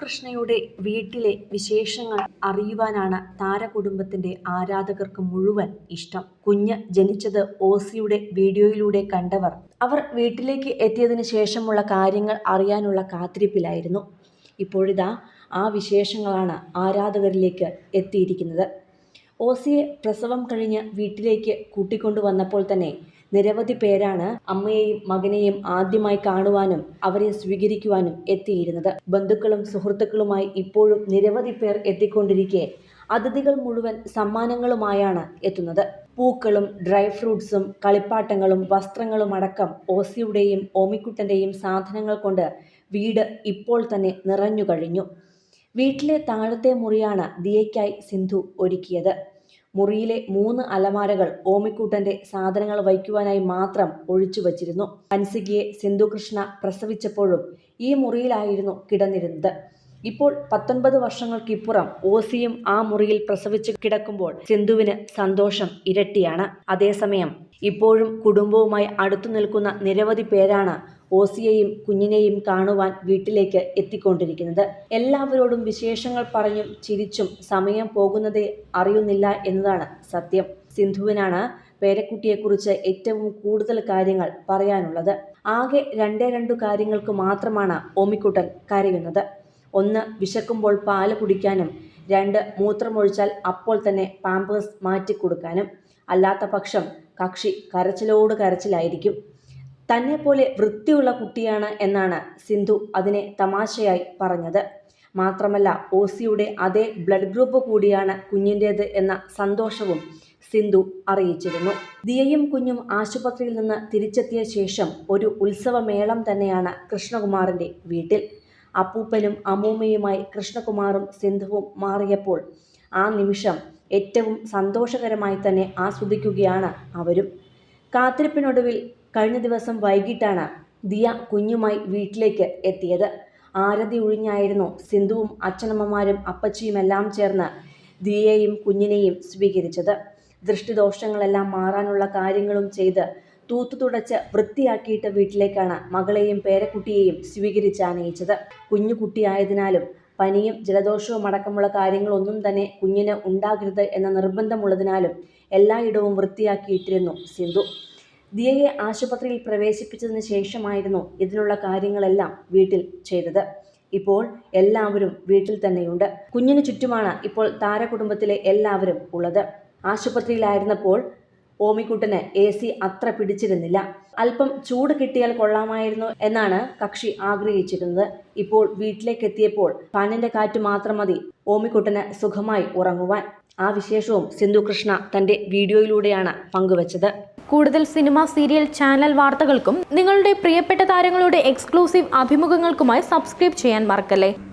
കൃഷ്ണയുടെ വീട്ടിലെ വിശേഷങ്ങൾ അറിയുവാനാണ് താരകുടുംബത്തിന്റെ ആരാധകർക്ക് മുഴുവൻ ഇഷ്ടം. കുഞ്ഞ് ജനിച്ചത് ഓസിയുടെ വീഡിയോയിലൂടെ കണ്ടവർ. അവർ വീട്ടിലേക്ക് എത്തിയതിനു ശേഷമുള്ള കാര്യങ്ങൾ അറിയാനുള്ള കാത്തിരിപ്പിലായിരുന്നു. ഇപ്പോഴിതാ ആ വിശേഷങ്ങളാണ് ആരാധകരിലേക്ക് എത്തിയിരിക്കുന്നത്. ഓസിയെ പ്രസവം കഴിഞ്ഞ് വീട്ടിലേക്ക് കൂട്ടിക്കൊണ്ടുവന്നപ്പോൾ തന്നെ നിരവധി പേരാണ് അമ്മയെയും മകനെയും ആദ്യമായി കാണുവാനും അവരെ സ്വീകരിക്കുവാനും എത്തിയിരുന്നത്. ബന്ധുക്കളും സുഹൃത്തുക്കളുമായി ഇപ്പോഴും നിരവധി പേർ എത്തിക്കൊണ്ടിരിക്കെ അതിഥികൾ മുഴുവൻ സമ്മാനങ്ങളുമായാണ് എത്തുന്നത്. പൂക്കളും ഡ്രൈ ഫ്രൂട്ട്സും കളിപ്പാട്ടങ്ങളും വസ്ത്രങ്ങളും അടക്കം ഓസിയുടെയും ഓമിക്കുട്ടന്റെയും സാധനങ്ങൾ കൊണ്ട് വീട് ഇപ്പോൾ തന്നെ നിറഞ്ഞു കഴിഞ്ഞു. വീട്ടിലെ താഴത്തെ മുറിയാണ് ദിയയ്ക്കായി സിന്ധു ഒരുക്കിയത്. മുറിയിലെ മൂന്ന് അലമാരകൾ ഓമിക്കൂട്ടന്റെ സാധനങ്ങൾ വയ്ക്കുവാനായി മാത്രം ഒഴിച്ചു വച്ചിരുന്നു. ഹൻസികയെ സിന്ധുകൃഷ്ണ പ്രസവിച്ചപ്പോഴും ഈ മുറിയിലായിരുന്നു കിടന്നിരുന്നത്. ഇപ്പോൾ പത്തൊൻപത് വർഷങ്ങൾക്കിപ്പുറം ഓസിയും ആ മുറിയിൽ പ്രസവിച്ചു കിടക്കുമ്പോൾ സിന്ധുവിന് സന്തോഷം ഇരട്ടിയാണ്. അതേസമയം ഇപ്പോഴും കുടുംബവുമായി അടുത്തു നിൽക്കുന്ന നിരവധി പേരാണ് ഓസിയെയും കുഞ്ഞിനെയും കാണുവാൻ വീട്ടിലേക്ക് എത്തിക്കൊണ്ടിരിക്കുന്നത്. എല്ലാവരോടും വിശേഷങ്ങൾ പറഞ്ഞും ചിരിച്ചും സമയം പോകുന്നതേ അറിയുന്നില്ല എന്നതാണ് സത്യം. സിന്ധുവിനാണ് പേരക്കുട്ടിയെക്കുറിച്ച് ഏറ്റവും കൂടുതൽ കാര്യങ്ങൾ പറയാനുള്ളത്. ആകെ രണ്ടേ രണ്ടു കാര്യങ്ങൾക്ക് മാത്രമാണ് ഓമിക്കുട്ടൻ കരയുന്നത്. ഒന്ന് വിശക്കുമ്പോൾ പാൽ കുടിക്കാനും രണ്ട് മൂത്രമൊഴിച്ചാൽ അപ്പോൾ തന്നെ പാമ്പേഴ്സ് മാറ്റിക്കൊടുക്കാനും അല്ലാത്ത പക്ഷം കക്ഷി കരച്ചിലോട് കരച്ചിലായിരിക്കും. തന്നെപ്പോലെ പോലെ വൃത്തിയുള്ള കുട്ടിയാണ് എന്നാണ് സിന്ധു അതിനെ തമാശയായി പറഞ്ഞത്. മാത്രമല്ല ഓസിയുടെ അതേ ബ്ലഡ് ഗ്രൂപ്പ് കൂടിയാണ് കുഞ്ഞിന്റേത് എന്ന സന്തോഷവും സിന്ധു അറിയിച്ചിരുന്നു. ദിയയും കുഞ്ഞും ആശുപത്രിയിൽ നിന്ന് തിരിച്ചെത്തിയ ശേഷം ഒരു ഉത്സവമേളം തന്നെയാണ് കൃഷ്ണകുമാറിന്റെ വീട്ടിൽ. അപ്പൂപ്പനും അമ്മൂമ്മയുമായി കൃഷ്ണകുമാറും സിന്ധുവും മാറിയപ്പോൾ ആ നിമിഷം ഏറ്റവും സന്തോഷകരമായി തന്നെ ആസ്വദിക്കുകയാണ് അവരും. കാത്തിരിപ്പിനൊടുവിൽ കഴിഞ്ഞ ദിവസം വൈകിട്ടാണ് ദിയ കുഞ്ഞുമായി വീട്ടിലേക്ക് എത്തിയത്. ആരതി ഒഴിഞ്ഞായിരുന്നു സിന്ധുവും അച്ഛനമ്മമാരും അപ്പച്ചിയുമെല്ലാം ചേർന്ന് ദിയയെയും കുഞ്ഞിനെയും സ്വീകരിച്ചത്. ദൃഷ്ടിദോഷങ്ങളെല്ലാം മാറാനുള്ള കാര്യങ്ങളും ചെയ്ത് തൂത്തു തുടച്ച് വൃത്തിയാക്കിയിട്ട് വീട്ടിലേക്കാണ് മകളെയും പേരക്കുട്ടിയെയും സ്വീകരിച്ച് ആനയിച്ചത്. കുഞ്ഞു കുട്ടിയായതിനാലും പനിയും ജലദോഷവും അടക്കമുള്ള കാര്യങ്ങളൊന്നും തന്നെ കുഞ്ഞിന് ഉണ്ടാകരുത് എന്ന നിർബന്ധമുള്ളതിനാലും എല്ലായിടവും വൃത്തിയാക്കിയിട്ടിരുന്നു സിന്ധു. ദിയയെ ആശുപത്രിയിൽ പ്രവേശിപ്പിച്ചതിന് ശേഷമായിരുന്നു ഇതിനുള്ള കാര്യങ്ങളെല്ലാം വീട്ടിൽ ചെയ്തത്. ഇപ്പോൾ എല്ലാവരും വീട്ടിൽ തന്നെയുണ്ട്. കുഞ്ഞിന് ചുറ്റുമാണ് ഇപ്പോൾ താരകുടുംബത്തിലെ എല്ലാവരും ഉള്ളത്. ആശുപത്രിയിലായിരുന്നപ്പോൾ ഓമിക്കുട്ടന് എ സി അത്ര പിടിച്ചിരുന്നില്ല. അല്പം ചൂട് കിട്ടിയാൽ കൊള്ളാമായിരുന്നു എന്നാണ് കക്ഷി ആഗ്രഹിച്ചിരുന്നത്. ഇപ്പോൾ വീട്ടിലേക്ക് എത്തിയപ്പോൾ ഫാനിന്റെ കാറ്റ് മാത്രം മതി. ഓമിക്കുട്ടന് സുഖമായി ഉറങ്ങുവാൻ. ആ വിശേഷവും സിന്ധു കൃഷ്ണ തന്റെ വീഡിയോയിലൂടെയാണ് പങ്കുവച്ചത്. കൂടുതൽ സിനിമ സീരിയൽ ചാനൽ വാർത്തകൾക്കും നിങ്ങളുടെ പ്രിയപ്പെട്ട താരങ്ങളുടെ എക്സ്ക്ലൂസീവ് അഭിമുഖങ്ങൾക്കുമായി സബ്സ്ക്രൈബ് ചെയ്യാൻ മറക്കല്ലേ?